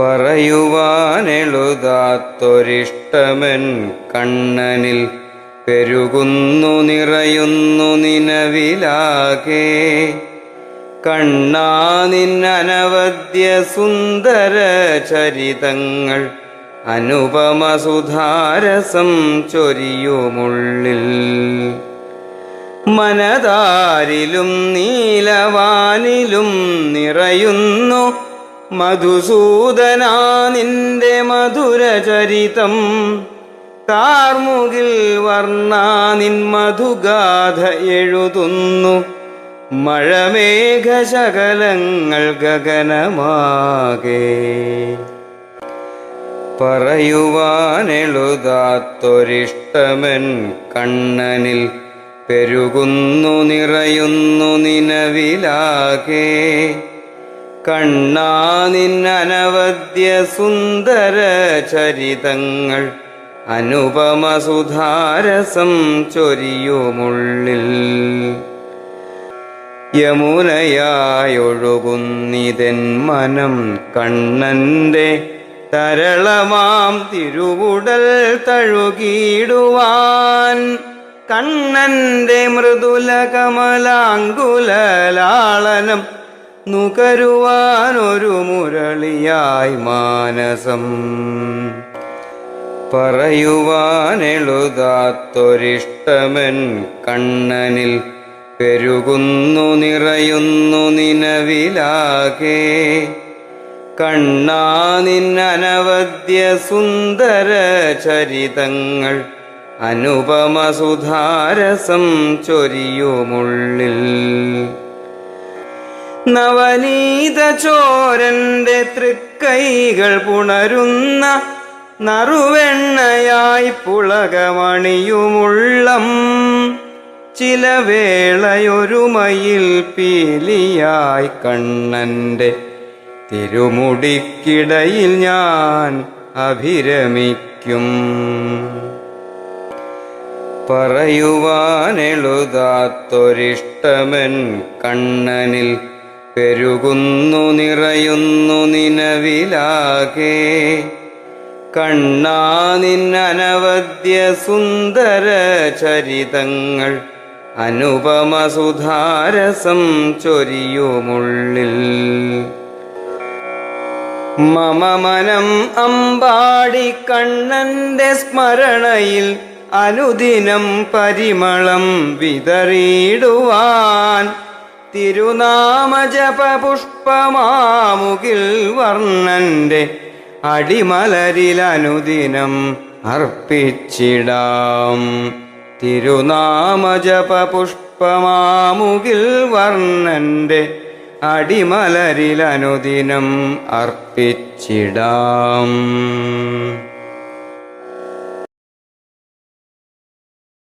കാണാനെളുതാത്തൊരിഷ്ടമൻ കണ്ണനിൽ പെരുകുന്നു നിറയുന്നു നിലവിലാകെ. കണ്ണാ നിന്നനവദ്യ സുന്ദര ചരിതങ്ങൾ അനുപമ സുധാരസം ചൊരിയുമുള്ളിൽ. മനതാരിലും നീലവാനിലും നിറയുന്നു മധുസൂദനാ നിന്റെ മധുരചരിതം. കാർമുകിൽ വർണാ നിൻ മധുഗാഥ എഴുതുന്നു. മഴമേഘശകലങ്ങൾ ഗഗനമാകെ. പറയുവാനെഴുതാത്തൊരിഷ്ടമെൻ കണ്ണനിൽ പെരുകുന്നു നിറയുന്നു നിലവിലാകെ. കണ്ണാ നിന്നനവദ്യ സുന്ദര ചരിതങ്ങൾ. അനുപമ സുധാരസം ചൊരിയുമുള്ളിൽ യമുനയായൊഴുകുന്നിതൻ മനം കണ്ണന്റെ തരളമാം തിരുവുടൽ തഴുകിയിടുവാൻ. കണ്ണന്റെ മൃദുല കമലാങ്കുലാളനം നുകരുവാനൊരു മുരളിയായി മാനസം. പറയുവാനെളുതാത്തൊരിഷ്ടമൻ കണ്ണനിൽ പെരുകുന്നു നിറയുന്നു നിലവിലാകെ. കണ്ണാ നിന്നനവദ്യ സുന്ദര ചരിതങ്ങൾ അനുപമ സുധാരസം ചൊരിയുമുള്ളിൽ. നവനീത ചോരന്റെ തൃക്കൈകൾ പുണരുന്ന നറുവെണ്ണയായി പുളകമണിയുമുള്ളം. ചില വേളയൊരുമയിൽ പീലിയായി കണ്ണന്റെ തിരുമുടിക്കിടയിൽ ഞാൻ അഭിരമിക്കും. പറയുവാനെഴുതാത്തൊരിഷ്ടമൻ കണ്ണനിൽ പെരുകുന്നു നിറയുന്നു നിലവിലാകെ. കണ്ണാ നിന്നനവദ്യ സുന്ദര ചരിതങ്ങൾ അനുപമ സുധാരസം ചൊരിയുമുള്ളിൽ. മമ മനം അമ്പാടി കണ്ണന്റെ സ്മരണയിൽ അനുദിനം പരിമളം വിതറിയിടുവാൻ തിരുനാമജപ പുഷ്പമാമുകിൽ വർണന്റെ അടിമലരിലനുദിനം അർപ്പിച്ചിടാം. തിരുനാമജപ പുഷ്പമാമുകിൽ വർണന്റെ അടിമലരിലനുദിനം അർപ്പിച്ചിടാം.